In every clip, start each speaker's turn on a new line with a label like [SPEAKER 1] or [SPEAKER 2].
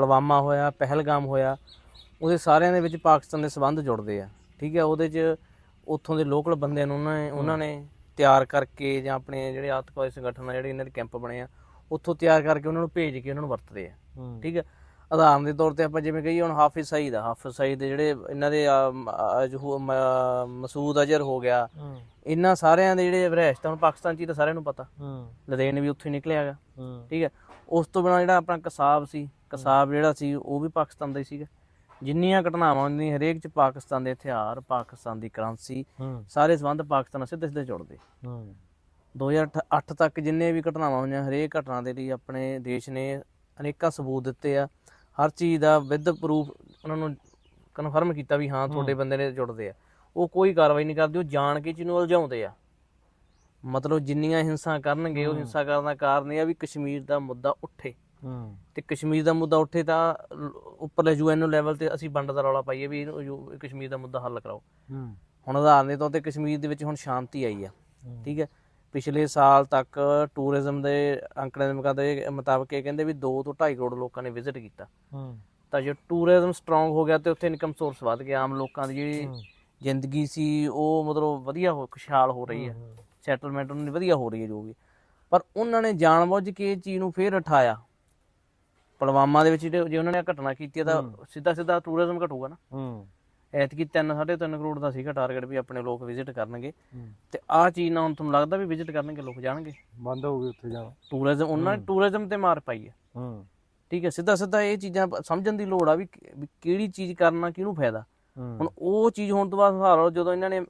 [SPEAKER 1] ਪੁਲਵਾਮਾ ਹੋਇਆ ਪਹਿਲਗਾਮ ਹੋਇਆ ਉਹਦੇ ਸਾਰਿਆਂ ਦੇ ਵਿੱਚ ਪਾਕਿਸਤਾਨ ਦੇ ਸਬੰਧ ਜੁੜਦੇ ਆ। ਠੀਕ ਹੈ ਉਹਦੇ 'ਚ ਉੱਥੋਂ ਦੇ ਲੋਕਲ ਬੰਦਿਆਂ ਨੂੰ ਉਹਨਾਂ ਨੇ ਉਹਨਾਂ ਨੇ ਤਿਆਰ ਕਰਕੇ ਜਾਂ ਆਪਣੇ ਜਿਹੜੇ ਆਤੰਕਵਾਦੀ ਸੰਗਠਨ ਆ ਜਿਹੜੇ ਇਹਨਾਂ ਦੇ ਕੈਂਪ ਬਣੇ ਆ ਉੱਥੋਂ ਤਿਆਰ ਕਰਕੇ ਉਹਨਾਂ ਨੂੰ ਭੇਜ ਕੇ ਉਹਨਾਂ ਨੂੰ ਵਰਤਦੇ ਆ। ਠੀਕ ਹੈ ਉਦਾਹਰਨ ਦੇ ਤੌਰ ਤੇ ਆਪਾਂ ਜਿਵੇਂ ਕਹੀਏ ਹੁਣ ਹਾਫਿਜ਼ ਸਈਦ ਆ ਹਾਫਿਜ਼ ਸਈਦ ਦੇ ਜਿਹੜੇ ਇਹਨਾਂ ਦੇ ਮਸੂਦ ਅਜ਼ਹਰ ਹੋ ਗਿਆ। ਇਹਨਾਂ ਸਾਰਿਆਂ ਦੇ ਜਿਹੜੇ ਤਾਂ ਹੁਣ ਪਾਕਿਸਤਾਨ ਚ ਹੀ ਤਾਂ ਸਾਰਿਆਂ ਨੂੰ ਪਤਾ। ਲਦੇਨ ਵੀ ਉੱਥੋਂ ਨਿਕਲਿਆ ਹੈਗਾ। ਠੀਕ ਹੈ ਉਸ ਤੋਂ ਬਿਨਾਂ ਜਿਹੜਾ ਆਪਣਾ ਕਸਾਬ ਸੀ ਕਸਾਬ ਜਿਹੜਾ ਸੀ ਉਹ ਵੀ ਪਾਕਿਸਤਾਨ ਦਾ ਹੀ ਸੀਗਾ। ਜਿੰਨੀਆਂ ਘਟਨਾਵਾਂ ਹੁੰਦੀਆਂ ਹਰੇਕ ਚ ਪਾਕਿਸਤਾਨ ਦੇ ਹਥਿਆਰ ਪਾਕਿਸਤਾਨ ਦੀ ਕਰੰਸੀ ਸਾਰੇ ਸੰਬੰਧ ਪਾਕਿਸਤਾਨ ਨਾਲ ਸਿੱਧੇ ਸਿੱਧੇ ਜੁੜਦੇ।
[SPEAKER 2] ਹੂੰ।
[SPEAKER 1] 2008 ਤੱਕ ਜਿੰਨੇ ਵੀ ਘਟਨਾਵਾਂ ਹੋਈਆਂ ਹਰੇਕ ਘਟਨਾ ਦੇ ਲਈ ਆਪਣੇ ਦੇਸ਼ ਨੇ ਅਨੇਕਾਂ ਸਬੂਤ ਦਿੱਤੇ ਆ। ਹਰ ਚੀਜ਼ ਦਾ ਵਿਦ ਪ੍ਰੂਫ ਉਹਨਾਂ ਨੂੰ ਕਨਫਰਮ ਕੀਤਾ ਵੀ ਹਾਂ ਤੁਹਾਡੇ ਬੰਦੇ ਨੇ ਜੁੜਦੇ ਆ। ਉਹ ਕੋਈ ਕਾਰਵਾਈ ਨਹੀਂ ਕਰਦੇ ਉਹ ਜਾਣ ਕੇ ਜਿਹਨੂੰ ਉਲਝਾਉਂਦੇ ਆ। ਮਤਲਬ ਜਿੰਨੀਆਂ ਹਿੰਸਾ ਕਰਨਗੇ ਉਹ ਹਿੰਸਾ ਕਰਨ ਦਾ ਕਾਰਨ ਇਹ ਆ ਵੀ ਕਸ਼ਮੀਰ ਦਾ ਮੁੱਦਾ ਉੱਠੇ।
[SPEAKER 2] ਹੂੰ।
[SPEAKER 1] ਤੇ ਕਸ਼ਮੀਰ ਦਾ ਮੁੱਦਾ ਉੱਠੇ ਤਾਂ ਉੱਪਰਲੇ ਯੂਐਨ ਲੈਵਲ ਤੇ ਅਸੀਂ ਵੰਡ ਦਾ ਰੌਲਾ ਪਾਈਏ ਵੀ ਇਹਨੂੰ ਕਸ਼ਮੀਰ ਦਾ ਮੁੱਦਾ ਹੱਲ ਕਰਾਓ। ਹੁਣ ਉਦਾਹਰਨ ਦੇ ਤੌਰ ਤੇ ਕਸ਼ਮੀਰ ਦੇ ਵਿੱਚ ਹੁਣ ਸ਼ਾਂਤੀ ਆਈ ਆ ਠੀਕ ਹੈ। ਪਿਛਲੇ ਸਾਲ ਤੱਕ ਟੂਰਿਜ਼ਮ ਦੇ ਅੰਕੜੇ ਦੇ ਮੁਤਾਬਕ ਮੁਤਾਬਕ ਇਹ ਕਹਿੰਦੇ ਵੀ 2 ਤੋਂ 2.5 ਕਰੋੜ ਲੋਕਾਂ ਨੇ ਵਿਜ਼ਿਟ ਕੀਤਾ। ਤਾਂ ਜੇ ਟੂਰਿਜ਼ਮ ਸਟਰੋਂਗ ਹੋ ਗਿਆ ਤੇ ਉੱਥੇ ਇਨਕਮ ਸੋਰਸ ਵੱਧ ਗਿਆ ਆਮ ਲੋਕਾਂ ਦੀ ਜਿਹੜੀ ਜ਼ਿੰਦਗੀ ਸੀ ਉਹ ਮਤਲਬ ਵਧੀਆ ਹੋ ਖੁਸ਼ਹਾਲ ਹੋ ਰਹੀ ਹੈ। ਸੈਟਲਮੈਂਟ ਉਹਨਾਂ ਦੀ ਵਧੀਆ ਹੋ ਰਹੀ ਹੈ ਜੋ ਵੀ। ਪਰ ਉਹਨਾਂ ਨੇ ਜਾਣਬੁੱਝ ਕੇ ਇਹ ਚੀਜ਼ ਨੂੰ ਫੇਰ ਉਠਾਇਆ। ਪੁਲਵਾਮਾ ਦੇ ਵਿੱਚ ਜਿਹੜੇ- ਜੇ ਉਹਨਾਂ ਨੇ ਆਹ ਘਟਨਾ ਕੀਤੀ ਹੈ ਤਾਂ ਸਿੱਧਾ ਸਿੱਧਾ ਟੂਰਿਜ਼ਮ ਘਟੂਗਾ ਨਾ।
[SPEAKER 2] ਹੂੰ।
[SPEAKER 1] ਐਤਕੀ 3 3.5 ਕਰੋੜ ਦਾ ਸੀਗਾ ਟਾਰਗੇਟ ਵੀ ਆਪਣੇ ਲੋਕ ਵਿਜ਼ਿਟ ਕਰਨਗੇ।
[SPEAKER 2] ਹੂੰ।
[SPEAKER 1] ਤੇ ਆਹ ਚੀਜ਼ ਨਾਲ ਹੁਣ ਤੁਹਾਨੂੰ ਲੱਗਦਾ ਵੀ ਵਿਜ਼ਿਟ ਕਰਨਗੇ ਲੋਕ ਜਾਣਗੇ?
[SPEAKER 2] ਬੰਦ ਹੋ ਗਈ ਉੱਥੇ ਜਾਣਾ
[SPEAKER 1] ਟੂਰਿਜ਼ਮ ਉਹਨਾਂ ਨੇ ਟੂਰਿਜ਼ਮ ਤੇ ਮਾਰ ਪਾਈ ਹੈ
[SPEAKER 2] ਹੂੰ।
[SPEAKER 1] ਠੀਕ ਹੈ ਸਿੱਧਾ ਸਿੱਧਾ ਇਹ ਚੀਜ਼ਾਂ ਪ- ਸਮਝਣ ਦੀ ਲੋੜ ਆ ਵੀ ਕਿ- ਵੀ ਕਿਹੜੀ ਚੀਜ਼ ਕਰਨਾ ਕਿਹਨੂੰ ਫਾਇਦਾ?
[SPEAKER 2] ਹੂੰ।
[SPEAKER 1] ਹੁਣ ਉਹ ਚੀਜ਼ ਹੋਣ ਤੋਂ ਬਾਅਦ ਲਓ ਜਦੋਂ ਇਹਨਾਂ ਨੇ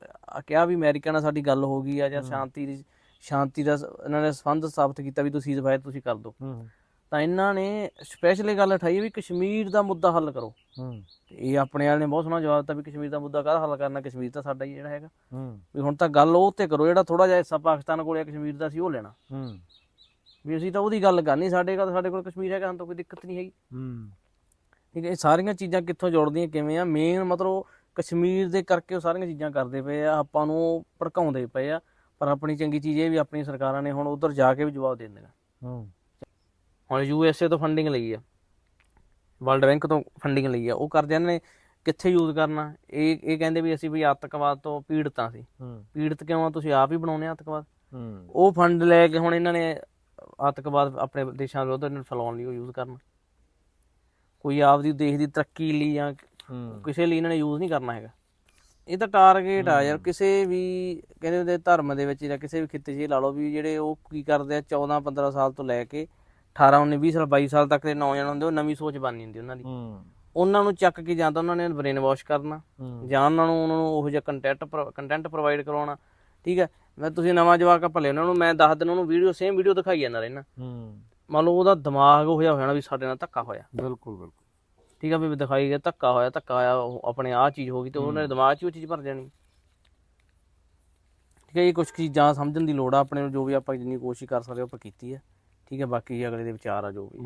[SPEAKER 1] ਕਿਹਾ ਵੀ ਅਮਰੀਕਾ ਨਾਲ ਸਾਡੀ ਗੱਲ ਹੋ ਗਈ ਆ ਜਾਂ ਸ਼ਾਂਤੀ ਦੀ ਸ਼ਾਂਤੀ ਦਾ ਸ- ਇਹਨਾਂ ਨੇ ਸੰਬੰਧ ਸਥਾਪਿਤ ਕੀਤਾ ਵੀ ਤੁਸੀਂ ਜ਼ਫਾਇਰ ਤੁਸੀਂ ਕਰ ਦਿਓ।
[SPEAKER 2] ਹੂੰ।
[SPEAKER 1] ਤਾਂ ਇਹਨਾਂ ਨੇ ਸਪੈਸ਼ਲ ਗੱਲ ਉਠਾਈ ਵੀ ਕਸ਼ਮੀਰ ਦਾ ਮੁੱਦਾ ਹੱਲ ਕਰੋ।
[SPEAKER 2] ਹੂੰ।
[SPEAKER 1] ਇਹ ਆਪਣੇ ਵਾਲੇ ਨੇ ਬਹੁਤ ਸੋਹਣਾ ਜਵਾਬ ਦਿੱਤਾ ਵੀ ਕਸ਼ਮੀਰ ਦਾ ਮੁੱਦਾ ਕਾਹਦਾ ਹੱਲ ਕਰਨਾ ਕਸ਼ਮੀਰ ਤਾਂ ਸਾਡਾ ਹੀ ਜਿਹੜਾ ਹੈਗਾ।
[SPEAKER 2] ਹੂੰ।
[SPEAKER 1] ਵੀ ਹੁਣ ਤਾਂ ਗੱਲ ਉਹ ਤੇ ਕਰੋ ਜਿਹੜਾ ਥੋੜਾ ਜਿਹਾ ਹਿੱਸਾ ਪਾਕਿਸਤਾਨ ਕੋਲ ਹੈ ਕਸ਼ਮੀਰ ਦਾ ਸੀ ਉਹ ਲੈਣਾ।
[SPEAKER 2] ਹੂੰ।
[SPEAKER 1] ਵੀ ਅਸੀਂ ਤਾਂ ਉਹਦੀ ਗੱਲ ਕਰਨੀ ਸਾਡੇ ਕੋਲ ਸਾਡੇ ਕੋਲ ਕਸ਼ਮੀਰ ਹੈਗਾ ਸਾਨੂੰ ਤਾਂ ਕੋਈ ਦਿੱਕਤ ਨਹੀਂ ਹੈਗੀ।
[SPEAKER 2] ਹੂੰ।
[SPEAKER 1] ਠੀਕ ਹੈ ਇਹ ਸਾਰੀਆਂ ਚੀਜ਼ਾਂ ਕਿੱਥੋਂ ਜੁੜਦੀਆਂ ਕਿਵੇਂ ਆ? ਮੇਨ ਮਤਲਬ ਕਸ਼ਮੀਰ ਦੇ ਕਰਕੇ ਉਹ ਸਾਰੀਆਂ ਚੀਜ਼ਾਂ ਕਰਦੇ ਪਏ ਆ ਆਪਾਂ ਨੂੰ ਭੜਕਾਉਂਦੇ ਪਏ ਆ। ਪਰ ਆਪਣੀ ਚੰਗੀ ਚੀਜ਼ ਇਹ ਵੀ ਆਪਣੀ ਸਰਕਾਰਾਂ ਨੇ ਹੁਣ ਉਧਰ ਜਾ ਕੇ ਵੀ ਜਵਾਬ ਦੇ ਦੇਣਾ
[SPEAKER 2] ਹੂੰ।
[SPEAKER 1] ਹੁਣ ਯੂਐਸਏ ਤੋਂ ਫੰਡਿੰਗ ਲਈ ਆ। ਵਰਲਡ ਬੈਂਕ ਤੋਂ ਫੰਡਿੰਗ ਲਈ ਆ। ਉਹ ਕਰਦਿਆਂ ਨੇ ਕਿੱਥੇ ਯੂਜ਼ ਕਰਨਾ? ਇਹ ਇਹ ਕਹਿੰਦੇ ਵੀ ਅਸੀਂ ਵੀ ਆਤੰਕਵਾਦ ਤੋਂ ਪੀੜਤਾਂ ਸੀ। ਪੀੜਤ ਕਿਉਂ ਆ? ਤੁਸੀਂ ਆਪ ਹੀ ਬਣਾਉਨੇ ਆਤੰਕਵਾਦ। ਉਹ ਫੰਡ ਲੈ ਕੇ ਹੁਣ ਇਹਨਾਂ ਨੇ ਆਤੰਕਵਾਦ ਆਪਣੇ ਦੇਸ਼ਾਂ ਦੇ ਉਧਰ ਫੈਲਾਉਣ ਲਈ ਉਹ ਯੂਜ਼ ਕਰਨਾ। ਕੋਈ ਆਪਦੀ ਦੇਸ਼ ਦੀ ਤਰੱਕੀ ਲਈ ਜਾਂ ਕਿਸੇ ਲਈ ਇਹਨਾਂ ਨੇ ਯੂਜ਼ ਨਹੀਂ ਕਰਨਾ ਹੈਗਾ। ਇਹ ਤਾਂ ਟਾਰਗੇਟ ਆ ਯਾਰ ਕਿਸੇ ਵੀ ਕਹਿੰਦੇ ਹੁੰਦੇ ਧਰਮ ਦੇ ਵਿੱਚ ਜਾਂ ਕਿਸੇ ਵੀ ਖਿੱਤੇ 'ਚ ਲਾ ਲਓ ਵੀ ਜਿਹੜੇ ਉਹ ਕੀ ਕਰਦੇ ਆ 14 15 ਸਾਲ ਤੋਂ ਲੈ ਕੇ 18 19 20 ਸਾਲ 22 ਸਾਲ ਤੱਕ ਦੇ ਨੌਜਵਾਨ ਹੁੰਦੇ ਉਹ ਨਵੀਂ ਸੋਚ ਬਣਨੀ ਹੁੰਦੀ ਉਹਨਾਂ ਦੀ।
[SPEAKER 2] ਹੂੰ।
[SPEAKER 1] ਉਹਨਾਂ ਨੂੰ ਚੱਕ ਕੇ ਜਾਂ ਤਾਂ ਉਹਨਾਂ ਨੇ ਬ੍ਰੇਨ ਵਾਸ਼ ਕਰਨਾ ਜਾਂ ਉਹਨਾਂ ਨੂੰ ਉਹਨਾਂ ਨੂੰ ਉਹੋ ਜਿਹਾ ਕੰਟੈਂਟ ਕੰਟੈਂਟ ਪ੍ਰੋਵਾਈਡ ਕਰਵਾਉਣਾ ਠੀਕ ਹੈ? ਮੈਂ ਤੁਸੀਂ ਨਵਾਂ ਜਵਾਕ ਆ ਭਲੇ ਉਹਨਾਂ ਨੂੰ ਮੈਂ 10 ਦਿਨ ਉਹਨੂੰ ਵੀਡੀਓ ਸੇਮ ਵੀਡੀਓ ਦਿਖਾਈ ਜਾਂਦਾ ਰਹਿਣਾ
[SPEAKER 2] ਹੂੰ।
[SPEAKER 1] ਮੰਨ ਲਓ ਉਹਦਾ ਦਿਮਾਗ ਉਹ ਜਿਹਾ ਹੋ ਜਾਣਾ ਵੀ ਸਾਡੇ ਨਾਲ ਧੱਕਾ ਹੋਇਆ।
[SPEAKER 2] ਬਿਲਕੁਲ ਬਿਲਕੁਲ।
[SPEAKER 1] ਠੀਕ ਆ ਵੀ ਦਿਖਾਈ ਗਿਆ ਧੱਕਾ ਹੋਇਆ ਧੱਕਾ ਉਹ ਆਪਣੇ ਆਹ ਚੀਜ਼ ਹੋ ਗਈ ਤੇ ਉਹਨਾਂ ਦੇ ਦਿਮਾਗ 'ਚ ਉਹ ਚੀਜ਼ ਭਰ ਜਾਣੀ। ਠੀਕ ਹੈ ਇਹ ਕੁਝ ਚੀਜ਼ਾਂ ਸਮਝਣ ਦੀ ਲੋੜ ਆ ਆਪਣੇ ਨੂੰ ਜੋ ਵੀ ਆਪਾਂ ਜਿੰਨੀ ਕੋਸ਼ਿਸ਼ ਕਰ ਸਕਦੇ ਹਾਂ ਆਪਾਂ ਕੀਤੀ ਹੈ। ਠੀਕ ਹੈ ਬਾਕੀ ਅਗਲੇ ਦੇ ਵਿਚਾਰ ਆ ਜੋ ਵੀ।